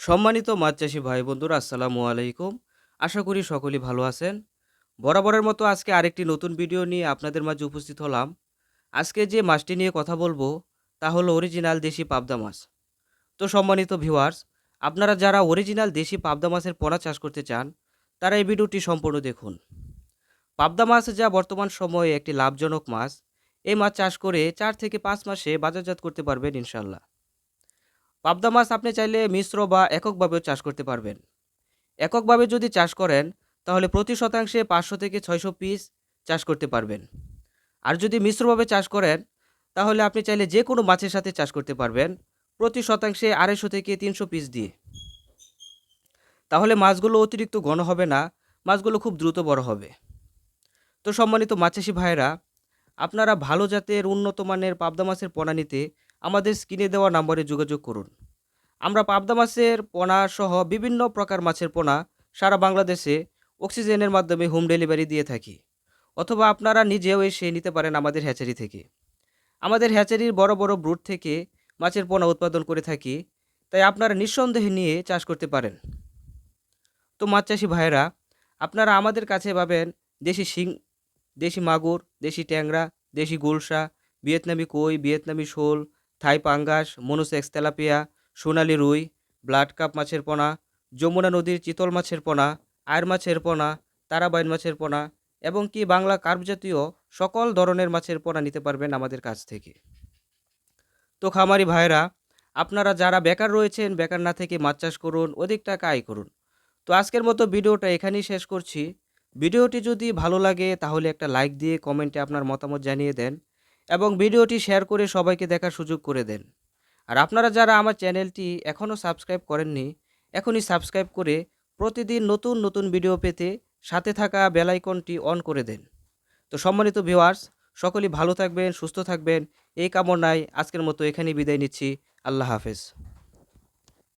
সম্মানিত মাছ চাষি ভাই বন্ধুরা আসসালামু আলাইকুম। আশা করি সকলেই ভালো আছেন। বরাবরের মতো আজকে আরেকটি নতুন ভিডিও নিয়ে আপনাদের মাঝে উপস্থিত হলাম। আজকে যে মাছটি নিয়ে কথা বলব, তা হলো অরিজিনাল দেশি পাবদা মাছ। তো সম্মানিত ভিউয়ার্স, আপনারা যারা অরিজিনাল দেশি পাবদা মাছের পোনা চাষ করতে চান, তারা এই ভিডিওটি সম্পূর্ণ দেখুন। পাবদা মাছ যা বর্তমান সময়ে একটি লাভজনক মাছ, এই মাছ চাষ করে চার থেকে পাঁচ মাসে বাজারজাত করতে পারবেন ইনশাল্লাহ। পাবদা মাছ আপনি চাইলে মিশ্র বা এককভাবেও চাষ করতে পারবেন। এককভাবে যদি চাষ করেন, তাহলে প্রতি শতাংশে পাঁচশো থেকে ছয়শো পিস চাষ করতে পারবেন। আর যদি মিশ্রভাবে চাষ করেন, তাহলে আপনি চাইলে যে কোনো মাছের সাথে চাষ করতে পারবেন, প্রতি শতাংশে আড়াইশো থেকে তিনশো পিস দিয়ে। তাহলে মাছগুলো অতিরিক্ত ঘন হবে না, মাছগুলো খুব দ্রুত বড় হবে। তো সম্মানিত মাছাশি ভাইয়েরা, আপনারা ভালো জাতের উন্নত মানের পাবদা মাছের পোনা নিতে আমাদের স্ক্রিনে দেওয়া নম্বরে যোগাযোগ করুন। আমরা পাবদা মাছের পোনা সহ বিভিন্ন প্রকার মাছের পোনা সারা বাংলাদেশে অক্সিজেনের মাধ্যমে হোম ডেলিভারি দিয়ে থাকি। অথবা আপনারা নিজেও এসে নিতে পারেন আমাদের হ্যাচারি থেকে। আমাদের হ্যাচারির বড় বড় ব্রুট থেকে মাছের পোনা উৎপাদন করে থাকি, তাই আপনারা নিঃসন্দেহে নিয়ে চাষ করতে পারেন। তো মাছ চাষি ভাইয়েরা, আপনারা আমাদের কাছে পাবেন দেশি শিং, দেশি মাগুর, দেশি ট্যাংরা, দেশি গুলশা, ভিয়েতনামি কই, ভিয়েতনামি শোল থাই পাঙ্গাস মনুসেক্স তেলাপিয়া সোনালি রুই, ব্লাড কাপ মাছের পোনা, যমুনা নদীর চিতল মাছের পোনা আয়ের মাছের পোনা, তারাবাইন মাছের পোনা এবং কি বাংলা কার্প জাতীয় সকল ধরনের মাছের পোনা নিতে পারবেন আমাদের কাছ থেকে। তো খামারি ভাইরা আপনারা যারা বেকার রয়েছেন, বেকার না থেকে মাছ চাষ করুন, অধিক টাকা আয় করুন। তো আজকের মতো ভিডিওটা এখানেই শেষ করছি। ভিডিওটি যদি ভালো লাগে তাহলে একটা লাইক দিয়ে কমেন্টে আপনার মতামত জানিয়ে দেন। এবং ভিডিওটি শেয়ার করে সবাইকে দেখার সুযোগ করে দেন। আর আপনারা যারা আমার চ্যানেলটি এখনও সাবস্ক্রাইব করেননি, এখনই সাবস্ক্রাইব করে প্রতিদিন নতুন নতুন ভিডিও পেতে সাথে থাকা বেলাইকনটি অন করে দেন। তো সম্মানিত ভিওয়ার্স সকলেই ভালো থাকবেন, সুস্থ থাকবেন, এই কামনায় আজকের মতো এখানেই বিদায় নিচ্ছি। আল্লাহ হাফেজ।